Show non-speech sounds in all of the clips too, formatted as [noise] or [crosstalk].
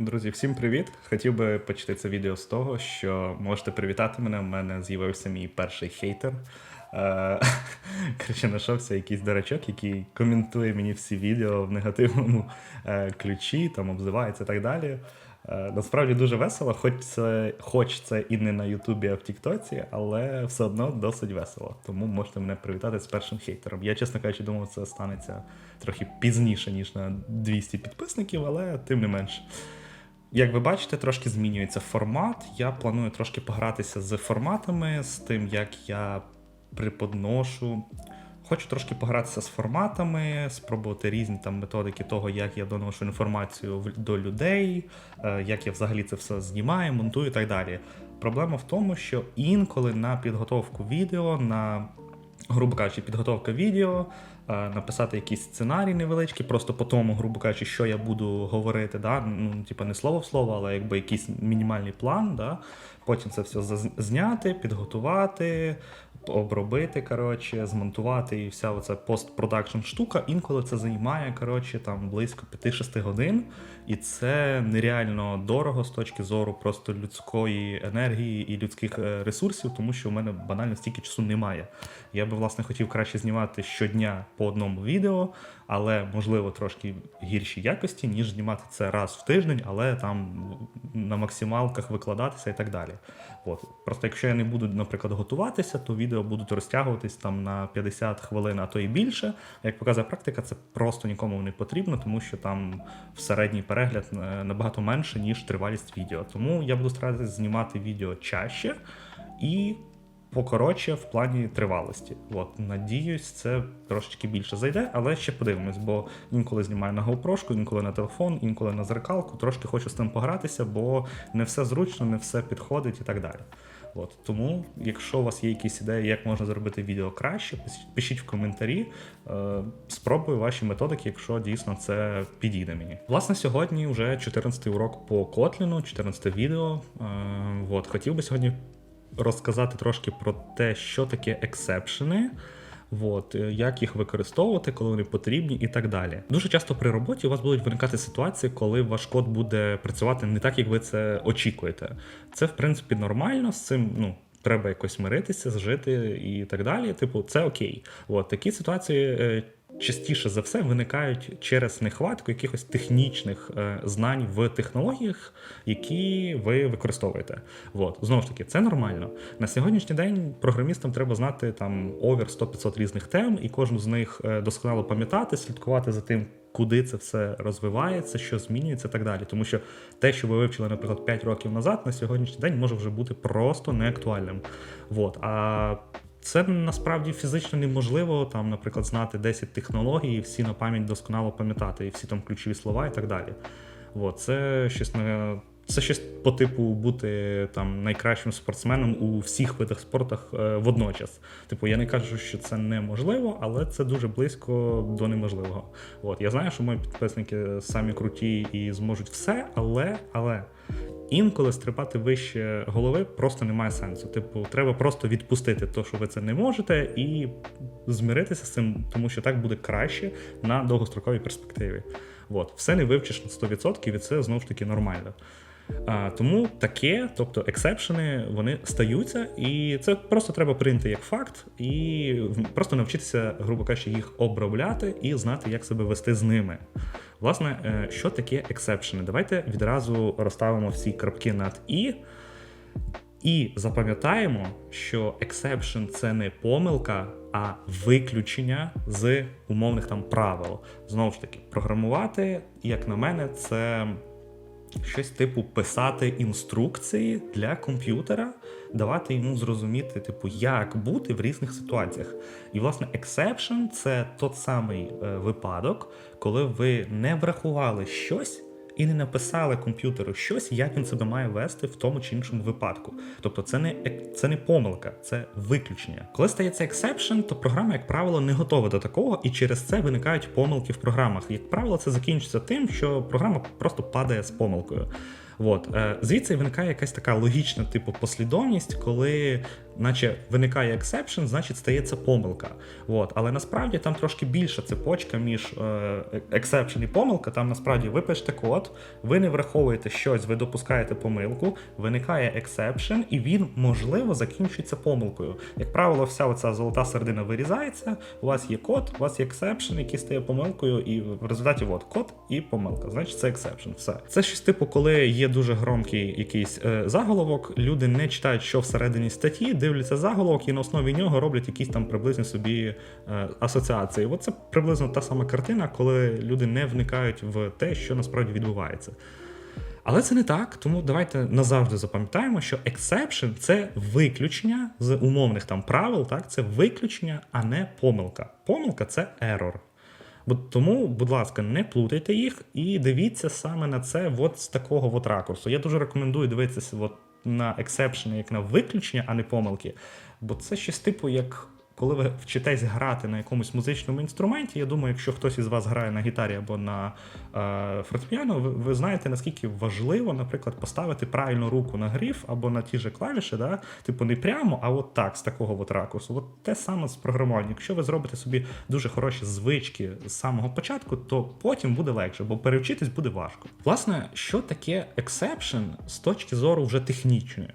Друзі, всім привіт! Хотів би почати це відео з того, що можете привітати мене. У мене з'явився мій перший хейтер. Е, [laughs] Коротше, знайшовся якийсь дурачок, який коментує мені всі відео в негативному е, ключі, там обзивається і так далі. Е, Насправді дуже весело, хоч це, хоч це і не на Ютубі, а в Тіктоці, але все одно досить весело. Тому можете мене привітати з першим хейтером. Я, чесно кажучи, думав, це станеться трохи пізніше, ніж на 200 підписників, але тим не менш. Як ви бачите, трошки змінюється формат. Я планую трошки погратися з форматами, з тим, як я преподношу. Хочу трошки погратися з форматами, спробувати різні там методики того, як я доношу інформацію до людей, е, як я взагалі це все знімаю, монтую і так далі. Проблема в тому, що інколи на підготовку відео, на грубо кажучи, підготовка відео, написати якийсь сценарій невеличкий, просто по тому, грубо кажучи, що я буду говорити, да? ну, типа не слово в слово, але якби якийсь мінімальний план, да? Потім це все зняти, підготувати, обробити, коротше, змонтувати і вся оця постпродакшн штука. Інколи це займає коротше, там близько 5-6 годин, і це нереально дорого з точки зору просто людської енергії і людських е, ресурсів, тому що у мене банально стільки часу немає. Я би власне хотів краще знімати щодня по одному відео, але можливо трошки гіршій якості, ніж знімати це раз в тиждень, але там на максималках викладатися і так далі. От. Просто якщо я не буду, наприклад, готуватися, то відео будуть розтягуватись там на 50 хвилин, а то і більше. Як показує практика, це просто нікому не потрібно, тому що там в середній перегляд е, набагато менше, ніж тривалість відео. Тому я буду старатися знімати відео чаще і покоротше в плані тривалості. От, надіюсь, це трошечки більше зайде, але ще подивимось, бо інколи знімаю на GoPro, інколи на телефон, інколи на зеркалку. Трошки хочу з тим погратися, бо не все зручно, не все підходить і так далі. От тому, якщо у вас є якісь ідеї, як можна зробити відео краще, пишіть в коментарі. Е, спробую ваші методики, якщо дійсно це підійде мені. Власне, сьогодні вже 14 урок по Котліну, 14 відео. Е, от, хотів би сьогодні розказати трошки про те, що таке ексепшени. От, е, як їх використовувати, коли вони потрібні, і так далі. Дуже часто при роботі у вас будуть виникати ситуації, коли ваш код буде працювати не так, як ви це очікуєте. Це, в принципі, нормально, з цим ну, треба якось миритися, зжити і так далі. Типу, це окей. От, такі ситуації. Частіше за все виникають через нехватку якихось технічних е, знань в технологіях, які ви використовуєте. От. Знову ж таки, це нормально. На сьогоднішній день програмістам треба знати там овер 100-500 різних тем, і кожну з них е, досконало пам'ятати, слідкувати за тим, куди це все розвивається, що змінюється і так далі. Тому що те, що ви вивчили, наприклад, 5 років назад, на сьогоднішній день може вже бути просто неактуальним. От. А це насправді фізично неможливо, там, наприклад, знати 10 технологій, і всі на пам'ять досконало пам'ятати, і всі там ключові слова і так далі. От, це щось на. Це щось по типу бути там найкращим спортсменом у всіх видах спортах е, водночас. Типу, я не кажу, що це неможливо, але це дуже близько до неможливого. От я знаю, що мої підписники самі круті і зможуть все, але але інколи стрибати вище голови просто немає сенсу. Типу, треба просто відпустити те, що ви це не можете, і змиритися з цим, тому що так буде краще на довгостроковій перспективі. От, все не вивчиш на 100%, і це знову ж таки нормально. А, тому таке, тобто ексепшени, вони стаються, і це просто треба прийняти як факт, і просто навчитися, грубо кажучи, їх обробляти і знати, як себе вести з ними. Власне, е, що таке ексепшени? Давайте відразу розставимо всі крапки над і. І запам'ятаємо, що exception – це не помилка, а виключення з умовних там правил. Знову ж таки, програмувати, як на мене, це щось типу писати інструкції для комп'ютера, давати йому зрозуміти, типу, як бути в різних ситуаціях. І, власне, exception – це тот самий е, випадок, коли ви не врахували щось і не написали комп'ютеру щось, як він себе має вести в тому чи іншому випадку. Тобто це не, це не помилка, це виключення. Коли стається exception, то програма, як правило, не готова до такого, і через це виникають помилки в програмах. Як правило, це закінчиться тим, що програма просто падає з помилкою. От. Е, звідси виникає якась така логічна типу послідовність, коли наче виникає ексепшн, значить стається помилка. От. Але насправді там трошки більша цепочка між ексепшн і помилка. Там насправді ви пишете код, ви не враховуєте щось, ви допускаєте помилку, виникає ексепшн, і він, можливо, закінчується помилкою. Як правило, вся оця золота середина вирізається, у вас є код, у вас є ексепшн, який стає помилкою, і в результаті от код і помилка. Значить, це ексепшн. Все. Це щось типу, коли є дуже громкий якийсь е, заголовок, люди не читають, що всередині статті, дивляться заголовок і на основі нього роблять якісь там приблизні собі е, асоціації. От це приблизно та сама картина, коли люди не вникають в те, що насправді відбувається. Але це не так, тому давайте назавжди запам'ятаємо, що exception – це виключення з умовних там правил, так це виключення, а не помилка. Помилка це error. Тому, будь ласка, не плутайте їх і дивіться саме на це от з такого от ракурсу. Я дуже рекомендую дивитися от на ексепшени, як на виключення, а не помилки. Бо це щось типу як. Коли ви вчитесь грати на якомусь музичному інструменті, я думаю, якщо хтось із вас грає на гітарі або на е, фортепіано, ви, ви знаєте, наскільки важливо, наприклад, поставити правильну руку на гриф або на ті же клавіші, да? типу не прямо, а от так, з такого от ракурсу. От те саме з програмуванням. Якщо ви зробите собі дуже хороші звички з самого початку, то потім буде легше, бо перевчитись буде важко. Власне, що таке exception з точки зору вже технічної?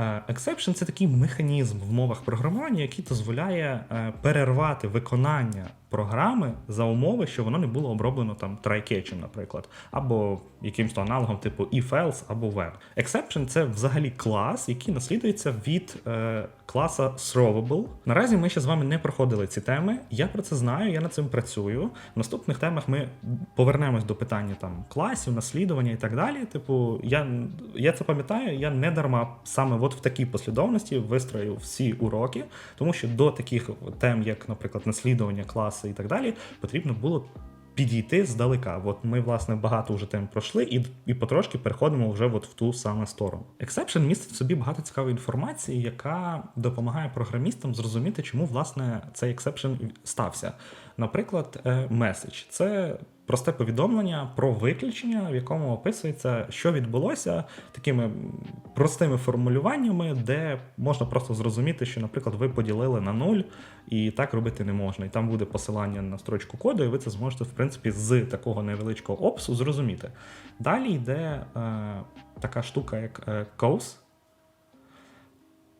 Е, Exception – це такий механізм в мовах програмування, який дозволяє е, перервати виконання програми за умови, що воно не було оброблено там try-catch'ем, наприклад, або якимось то аналогом типу if-else або when. Exception – це взагалі клас, який наслідується від е, класа throwable. Наразі ми ще з вами не проходили ці теми. Я про це знаю, я над цим працюю. В наступних темах ми повернемось до питання там класів, наслідування і так далі. Типу, я, я це пам'ятаю, я не дарма саме от в такій послідовності вистрою всі уроки, тому що до таких тем, як, наприклад, наслідування, класи і так далі, потрібно було. Підійти здалека. От ми, власне, багато вже тем пройшли, і і потрошки переходимо вже от в ту саме сторону. Exception містить в собі багато цікавої інформації, яка допомагає програмістам зрозуміти, чому власне цей exception стався. Наприклад, меседж це просте повідомлення про виключення, в якому описується, що відбулося такими простими формулюваннями, де можна просто зрозуміти, що, наприклад, ви поділили на нуль, і так робити не можна. І там буде посилання на строчку коду, і ви це зможете, в принципі, з такого невеличкого опису зрозуміти. Далі йде е, така штука, як е, cause.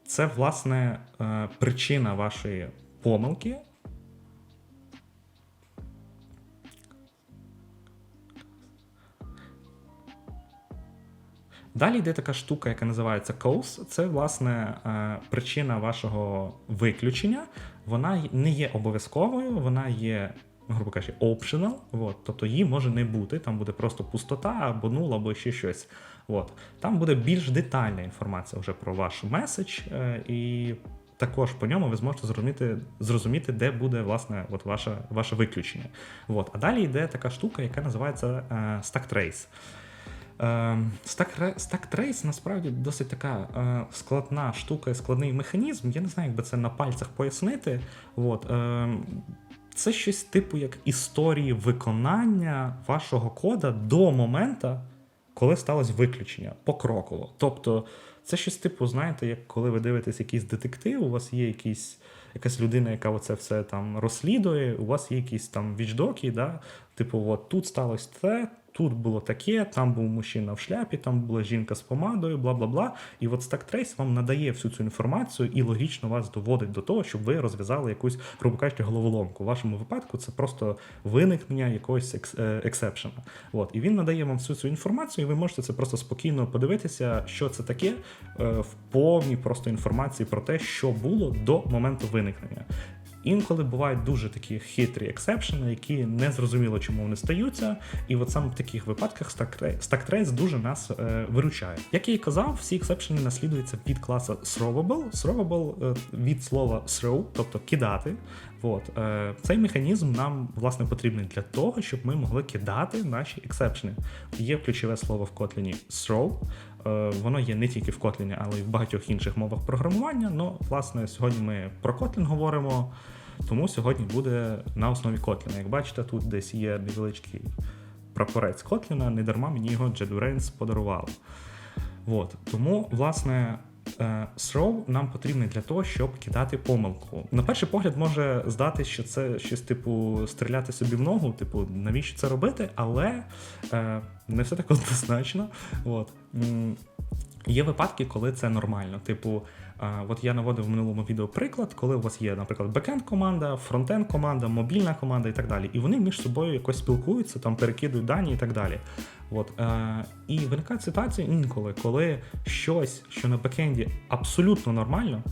Це, власне, е, причина вашої помилки. Далі йде така штука, яка називається cause. Це, власне, е, причина вашого виключення. Вона не є обов'язковою, вона є, грубо кажучи, optional. От, тобто її може не бути. Там буде просто пустота або нул, або ще щось. От. Там буде більш детальна інформація вже про ваш меседж, е, і також по ньому ви зможете зрозуміти, зрозуміти де буде власне от ваше, ваше виключення. От. А далі йде така штука, яка називається е, stack trace. Stack насправді досить така е, складна штука, складний механізм. Я не знаю, як би це на пальцях пояснити. От, е, це щось типу як історії виконання вашого кода до моменту, коли сталося виключення покроково. Тобто, це щось типу, знаєте, як коли ви дивитесь якийсь детектив, у вас є якийсь. Якась людина, яка оце все там розслідує, у вас є якісь там вічдоки, да? типу, от тут сталося те, Тут було таке, там був мужчина в шляпі, там була жінка з помадою, бла бла бла. І от StackTrace вам надає всю цю інформацію і логічно вас доводить до того, щоб ви розв'язали якусь, грубо кажучи, головоломку. У вашому випадку це просто виникнення якогось ексепшена. От. І він надає вам всю цю інформацію, і ви можете це просто спокійно подивитися, що це таке е, в повній просто інформації про те, що було до моменту виникнення. Інколи бувають дуже такі хитрі ексепшени, які не зрозуміло, чому вони стаються. І от саме в таких випадках StackTrace дуже нас е, виручає. Як я і казав, всі ексепшени наслідуються від класу throwable. Throwable е, від слова throw, тобто кидати. От, е, Цей механізм нам власне потрібний для того, щоб ми могли кидати наші ексепшени. Є ключове слово в Kotlin throw. Е, воно є не тільки в Kotlin, але й в багатьох інших мовах програмування. Ну, власне, сьогодні ми про Kotlin говоримо, тому сьогодні буде на основі Kotlin. Як бачите, тут десь є невеличкий прапорець Котліна, не дарма мені його JetBrains подарували. От. Тому, власне, throw нам потрібний для того, щоб кидати помилку. На перший погляд може здати, що це щось типу стріляти собі в ногу, типу, навіщо це робити, але е, не все так [laughs] однозначно. От. Є випадки, коли це нормально. Типу, от я наводив в минулому відео приклад, коли у вас є, наприклад, бекенд команда, фронтенд команда, мобільна команда і так далі. І вони між собою якось спілкуються, там перекидують дані і так далі. От, е, і виникають ситуації інколи, коли щось, що на бекенді абсолютно нормально,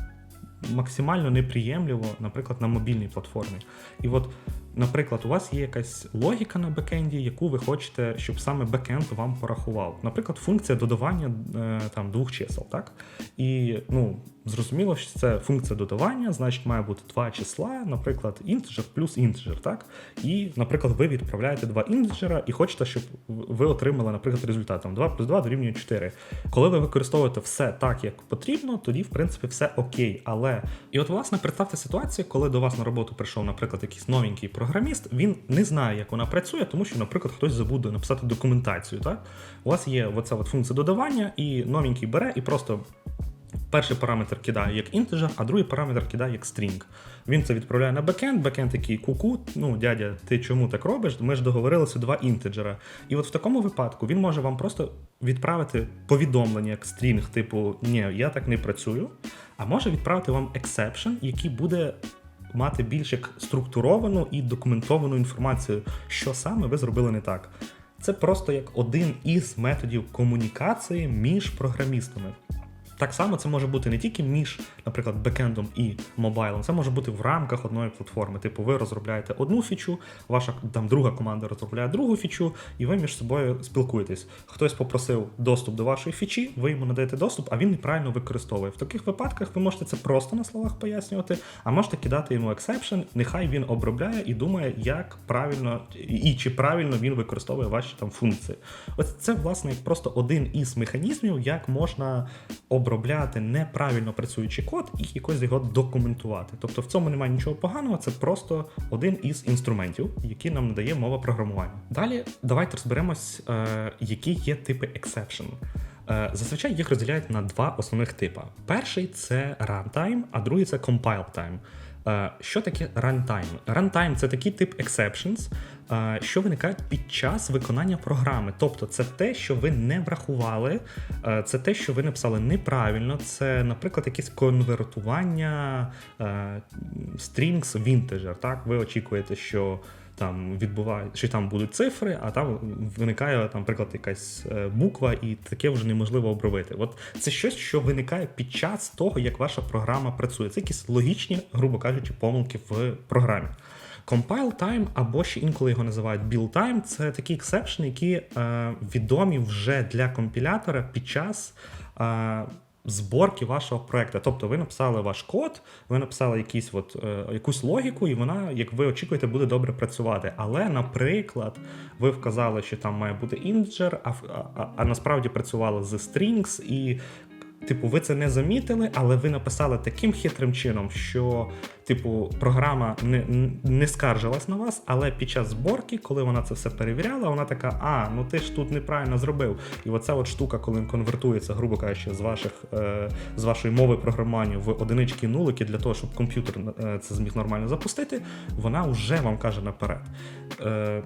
максимально неприємливо, наприклад, на мобільній платформі. І от, наприклад, у вас є якась логіка на бекенді, яку ви хочете, щоб саме бекенд вам порахував. Наприклад, функція додавання е, там двох чисел, так? І ну, зрозуміло, що це функція додавання, значить, має бути два числа, наприклад, інтеджер плюс інтеджер, так? І, наприклад, ви відправляєте два інтеджера і хочете, щоб ви отримали, наприклад, результат там 2 плюс 2 дорівнює 4. Коли ви використовуєте все так, як потрібно, тоді, в принципі, все окей. Але і от, власне, представте ситуацію, коли до вас на роботу прийшов, наприклад, якийсь новенький програміст, він не знає, як вона працює, тому що, наприклад, хтось забуде написати документацію. Так? У вас є оця от функція додавання, і новенький бере і просто. Перший параметр кидає як інтеджер, а другий параметр кидає як стрінг. Він це відправляє на бекенд, бекенд такий куку, ну дядя, ти чому так робиш? Ми ж договорилися два інтеджера. І от в такому випадку він може вам просто відправити повідомлення як стрінг, типу ні, я так не працюю. А може відправити вам exception, який буде мати більш як структуровану і документовану інформацію, що саме ви зробили не так. Це просто як один із методів комунікації між програмістами. Так само це може бути не тільки між, наприклад, бекендом і мобайлом, це може бути в рамках одної платформи. Типу, ви розробляєте одну фічу, ваша там друга команда розробляє другу фічу, і ви між собою спілкуєтесь. Хтось попросив доступ до вашої фічі, ви йому надаєте доступ, а він неправильно використовує. В таких випадках ви можете це просто на словах пояснювати, а можете кидати йому ексепшн, нехай він обробляє і думає, як правильно і чи правильно він використовує ваші там функції. Ось це, власне, просто один із механізмів, як можна обробляти неправильно працюючий код і якось його документувати. Тобто в цьому немає нічого поганого, це просто один із інструментів, які нам надає мова програмування. Далі давайте розберемось, е, які є типи exception. Е, Зазвичай їх розділяють на два основних типи. Перший це runtime, а другий це compile time. Е, Що таке runtime? Runtime – це такий тип exceptions, що виникають під час виконання програми. Тобто це те, що ви не врахували, е, це те, що ви написали неправильно. Це, наприклад, якесь конвертування е, strings в integer. Так, ви очікуєте, що там відбуває, що там будуть цифри, а там виникає, там, наприклад, якась е, буква, і таке вже неможливо обробити. От це щось, що виникає під час того, як ваша програма працює. Це якісь логічні, грубо кажучи, помилки в програмі. Compile time, або ще інколи його називають build time, це такі ексепшни, які е, відомі вже для компілятора під час. Е, Зборки вашого проекту. Тобто ви написали ваш код, ви написали якісь от, е, якусь логіку, і вона, як ви очікуєте, буде добре працювати. Але, наприклад, ви вказали, що там має бути інджер, а, а, а насправді працювали з strings, і Типу, ви це не замітили, але ви написали таким хитрим чином, що, типу, програма не не скаржилась на вас, але під час зборки, коли вона це все перевіряла, вона така: а, ну ти ж тут неправильно зробив. І оця от штука, коли конвертується, грубо кажучи, з ваших е, з вашої мови програмування в одинички нулики для того, щоб комп'ютер е, це зміг нормально запустити, вона вже вам каже наперед. Е,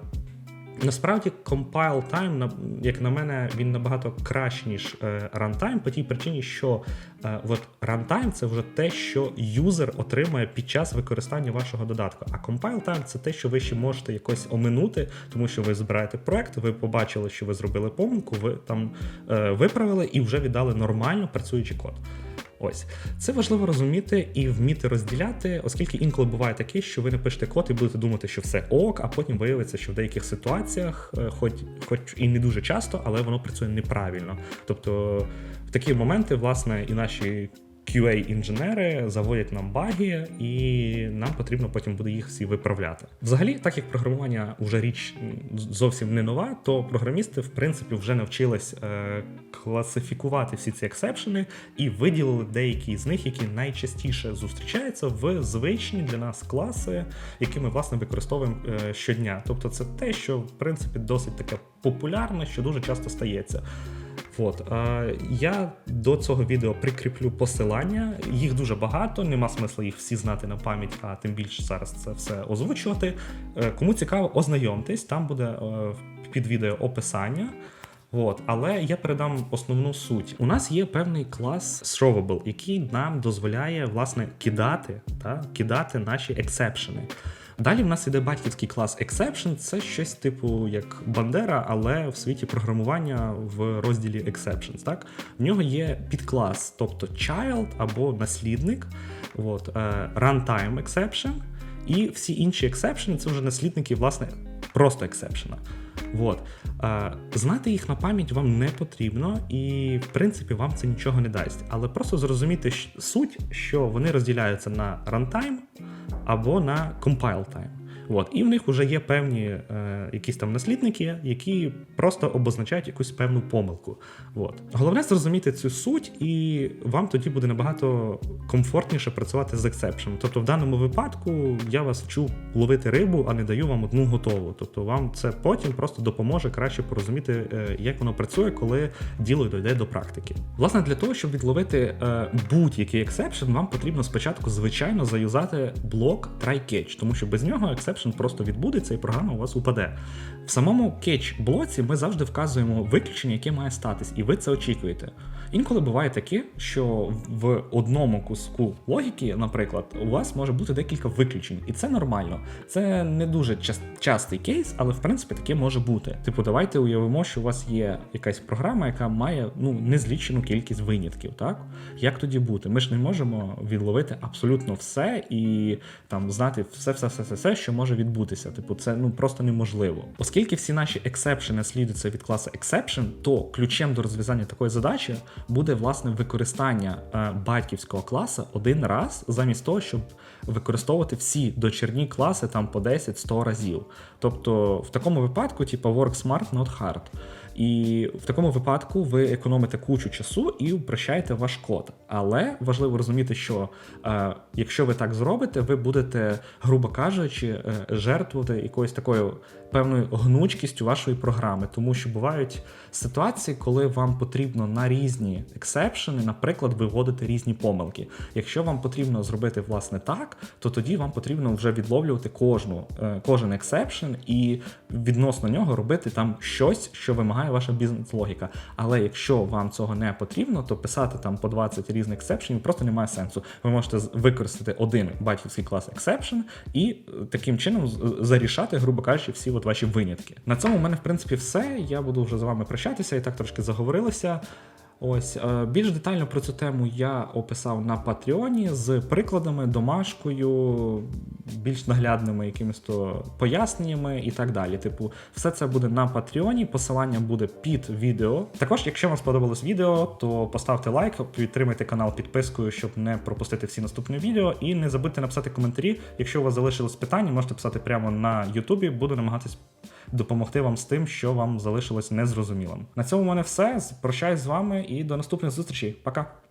Насправді, compile time, як на мене, він набагато краще, ніж е, runtime, по тій причині, що е, от runtime це вже те, що юзер отримує під час використання вашого додатку. А compile time це те, що ви ще можете якось оминути, тому що ви збираєте проект, ви побачили, що ви зробили помилку, ви там е, виправили і вже віддали нормально працюючий код. Ось це важливо розуміти і вміти розділяти, оскільки інколи буває таке, що ви напишете код і будете думати, що все ок, а потім виявиться, що в деяких ситуаціях, е, хоч хоч і не дуже часто, але воно працює неправильно. Тобто в такі моменти, власне, і наші QA-інженери заводять нам баги, і нам потрібно потім буде їх всі виправляти. Взагалі, так як програмування вже річ зовсім не нова, то програмісти, в принципі, вже навчились е, класифікувати всі ці ексепшени і виділили деякі з них, які найчастіше зустрічаються в звичні для нас класи, які ми власне використовуємо е, щодня. Тобто, це те, що в принципі досить таке популярне, що дуже часто стається. От я до цього відео прикріплю посилання. Їх дуже багато, нема смисла їх всі знати на пам'ять, а тим більше зараз це все озвучувати. Е, кому цікаво, ознайомтесь, там буде е, під відео описання. От, але я передам основну суть. У нас є певний клас Throwable, який нам дозволяє власне кидати, та, кидати наші ексепшени. Далі в нас іде батьківський клас Exception, це щось типу як Бандера, але в світі програмування в розділі Exceptions. Так? В нього є підклас, тобто child або наслідник, от, е, runtime exception, і всі інші exception це вже наслідники, власне, просто exception. Вот. Е, знати їх на пам'ять вам не потрібно, і в принципі вам це нічого не дасть. Але просто зрозуміти суть, що вони розділяються на runtime або на compile time. От. І в них вже є певні е, якісь там наслідники, які просто обозначають якусь певну помилку. От. Головне зрозуміти цю суть, і вам тоді буде набагато комфортніше працювати з ексепшеном. Тобто, в даному випадку я вас вчу ловити рибу, а не даю вам одну готову. Тобто вам це потім просто допоможе краще порозуміти, е, як воно працює, коли діло дійде до практики. Власне, для того, щоб відловити е, будь-який ексепшн, вам потрібно спочатку, звичайно, заюзати блок try-catch, тому що без нього ексепшн просто відбудеться і програма у вас упаде. В самому catch блоці ми завжди вказуємо виключення, яке має статись, і ви це очікуєте. Інколи буває таке, що в одному куску логіки, наприклад, у вас може бути декілька виключень, і це нормально. Це не дуже час- частий кейс, але в принципі таке може бути. Типу, давайте уявимо, що у вас є якась програма, яка має ну незлічену кількість винятків. Так як тоді бути? Ми ж не можемо відловити абсолютно все і там знати все, все, все, все, все, що може відбутися. Типу, це ну просто неможливо. Оскільки всі наші ексепшени слідуються від класу exception, то ключем до розв'язання такої задачі буде власне використання е, батьківського класу один раз, замість того, щоб використовувати всі дочерні класи там по 10-100 разів. Тобто, в такому випадку, типу, work smart, not hard. І в такому випадку ви економите кучу часу і упрощаєте ваш код. Але важливо розуміти, що е, якщо ви так зробите, ви будете, грубо кажучи, е, жертвувати якоюсь такою певною гнучкістю вашої програми, тому що бувають ситуації, коли вам потрібно на різні ексепшени, наприклад, виводити різні помилки. Якщо вам потрібно зробити власне так, то тоді вам потрібно вже відловлювати кожну, е, кожен ексепшн і відносно нього робити там щось, що вимагає ваша бізнес-логіка. Але якщо вам цього не потрібно, то писати там по 20 різних ексепшенів просто немає сенсу. Ви можете використати один батьківський клас exception і е, таким чином зарішати, грубо кажучи, всі от ваші винятки. На цьому в мене, в принципі, все. Я буду вже з вами прощатися і так трошки заговорилися. Ось е, більш детально про цю тему я описав на Патреоні з прикладами, домашкою, більш наглядними якимись то поясненнями і так далі. Типу, все це буде на Патреоні. Посилання буде під відео. Також, якщо вам сподобалось відео, то поставте лайк, підтримайте канал підпискою, щоб не пропустити всі наступні відео. І не забудьте написати коментарі. Якщо у вас залишились питання, можете писати прямо на Ютубі. Буду намагатись допомогти вам з тим, що вам залишилось незрозумілим. На цьому в мене все. Прощаюсь з вами і до наступних зустрічей. Пока.